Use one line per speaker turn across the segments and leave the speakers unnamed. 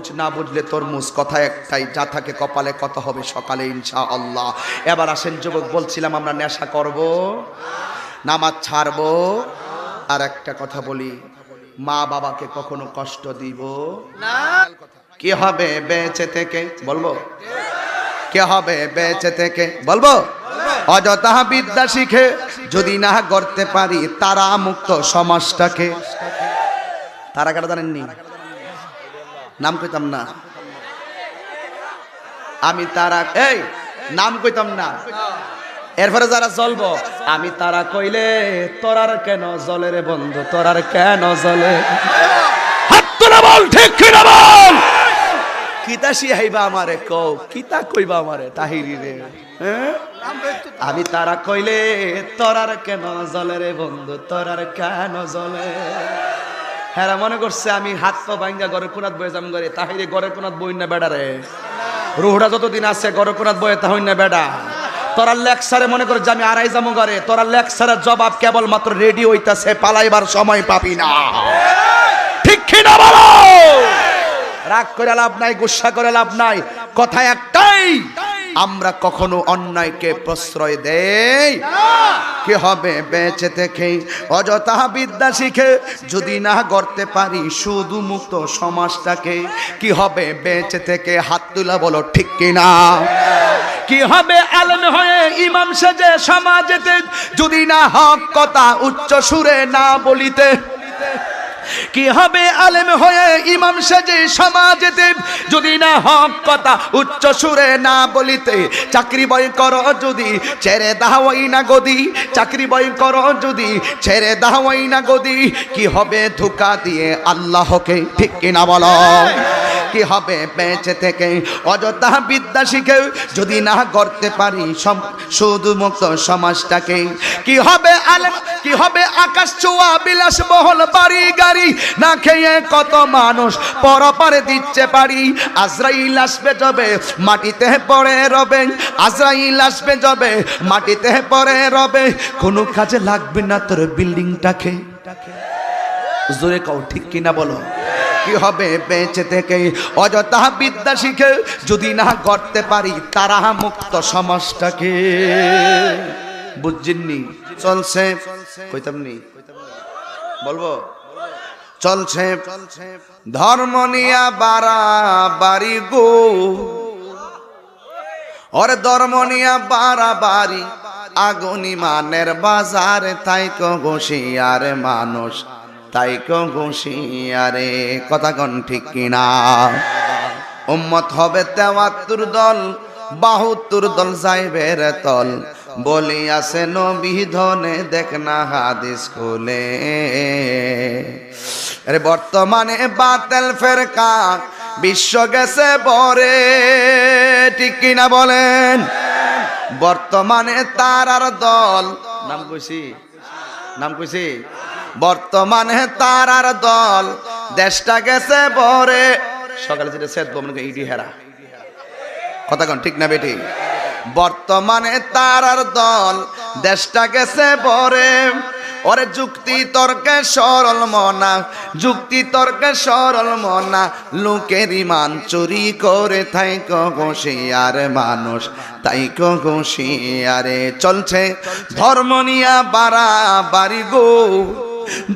বুঝ, না বুঝলে তরমুজ কথা একটাই, যা থাকে কপালে কত হবে সকালে ইনশা আল্লাহ এবার আসেন যুবক, বলছিলাম আমরা নেশা করব, নামাজ ছাড়বো। আর একটা কথা বলি, মা বাবাকে কখনো কষ্ট দিব? কি হবে বেঁচে থেকে? বলব? কে হবে বেঁচে থেকে? বলব? অযথা বিদ্যা শিখে যদি না করতে পারি, তারা মুক্ত সমাজটাকে। তারা কাটা জানেননি? নাম কইতাম না। আমি তারা, এই, নাম কইতাম না। এরপরে যারা জ্বলবো, আমি তারা কইলে, তোরার কেন জলে রে বন্ধু? তোরার কেন জলে হ্যাঁ? আমি তারা কইলে, তোরার কেন জলে রে বন্ধু? তোরার কেন জলে হ্যাঁ মনে করছে, আমি হাত পা ভাঙ্গা ঘরে কোনাত বয়ে যাম ঘরে তাহিরে কোনাত বই না বেড়া রে। রুহটা যতদিন আছে কোনাত বয়ে তাহই না বেড়া। তোরা লেকচারে মনে করে যে আমি আড়াই যাব ঘরে, তোরা লেকচারের জবাব কেবল মাত্র রেডি হইতাছে, পালাইবার সময় পাবি না। ঠিক কিনা বলো? রাগ করে লাভ নাই, গুসা করে লাভ নাই। কথা একটাই আমরা কখনো অন্যায়কে প্রশ্রয় দেই কি হবে বেঁচে থেকে? অযথা বিদ্যা শিখে যদি না করতে পারি শুধু মুক্ত সমাজটাকে, কি হবে বেঁচে থেকে? হাত তুলা বলো, ঠিক কিনা কি হবে আলেম হয়ে ইমাম সেজে সমাজেতে যদি না হক কথা উচ্চ সুরে না বলিতে কি হবে আলেম হয়ে ইমাম সেজে দেব যদি না হক কথা উচ্চ সুরে না বলিতে, চাকরি বই কর যদি, ছেড়ে দাওয়াই না গদি। চাকরি বই কর যদি, ছেড়ে দাওয়াই না গদি। কি হবে ধোকা দিয়ে আল্লাহকে? ঠিক কিনা বলো? কি হবে বেঁচে থেকে? অযথা বিদ্যা শিখে যদি না করতে পারি সম- শুধু মুক্ত সমাজটাকে। কি হবে আলেম, কি হবে আকাশ ছোঁয়া বিলাস বহল বাড়ি গাড়ি? না খেয়ে কত মানুষ পরপারে দিচ্ছে পারি আজরাইল আসবে যাবে, মাটিতে পড়ে রবে। আজরাইল আসবে যাবে, মাটিতে পড়ে রবে। কোনো কাজে লাগবে না তোর বিল্ডিংটাকে। জোরে কও, ঠিক কিনা বলো? কি হবে বেঁচে থেকে অযথা বিদ্যা শিখে যদি না করতে পারি, তারা মুক্ত সমাজটাকে বুঝছেননি? চলছে। কইতাম নি বলব? চলছে। ধর্ম নিয়া বাড়া বাড়ি গো। ওর ধর্ম নিয়া বাড়া বাড়ি, আগুনি মানের বাজারে, তাই ঘষিয়ার মানুষ। তাই ঘষিয়ারে কথা কন ঠিক কিনা? উম্মত হবে তেওয়াত্তর দল, বাহাত্তর দল যাইবের তল। বলি আছে নবী ধনে দেখ না হাদিস খুলে। আরে বর্তমানে বাতেল ফেরকা, বিশ্ব গেছে বরে ঠিক কিনা বলেন? বর্তমানে তার আর দল নাম কইছি? নাম কইছি? বর্তমানে তারার দল, দেশটা গেছে বরে সকালে যেটা সেদ মনে ইডি হেরা। কথা কন, ঠিক না বেটি? বর্তমানে তারার দল, দেশটা গেছে বরে ওরে, যুক্তি তর্কে সরল মনা, যুক্তি তর্কে সরল মনা। লোকের ইমান চুরি করে থাই ঘষিয়ার মানুষ, তাই ঘষিয়ারে চলছে ধর্ম নিয়া বাড়া বাড়ি গো।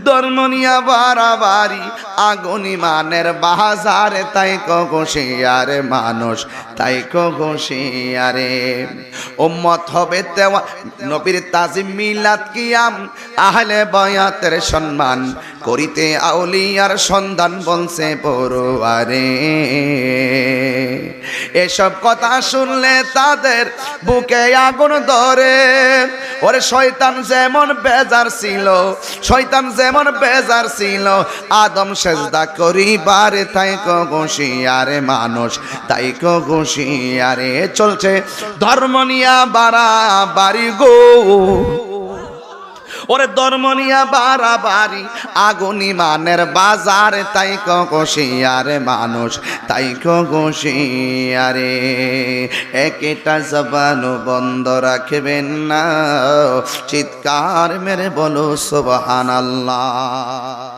ধর্মনিয়া বাড়াবাড়ি। আগুনি মানের বাজারে, তাই কঘষিয়ারে মানুষ, তাই কঘষিয়ারে উম্মত হবে তেওয়া নবীর তাজিম মিলাদ কিয়াম, আহলে বয়াতের সম্মান করিতে আউলিয়ার সন্ধান বলছে পড়ুয়ারে। এসব কথা শুনলে তাদের বুকে আগুন ধরে। ওরে শয়তান যেমন বেজার ছিল, শয়তান যেমন বেজার ছিল, আদম সেজদা করিবারে তাই কঘষিয়ারে মানুষ, তাই কঘষিয়ারে চলছে ধর্ম নিয়া বাড়া বাড়ি গো। ওরে ধর্মনিয়া বাড়াবাড়ি, আগুনি মানের বাজারে, তাই কষিয়ারে মানুষ, তাই কষিয়ারে একটা জবানো বন্ধ রাখবেন না। চিৎকার মেরে বলো, সুবহানাল্লাহ।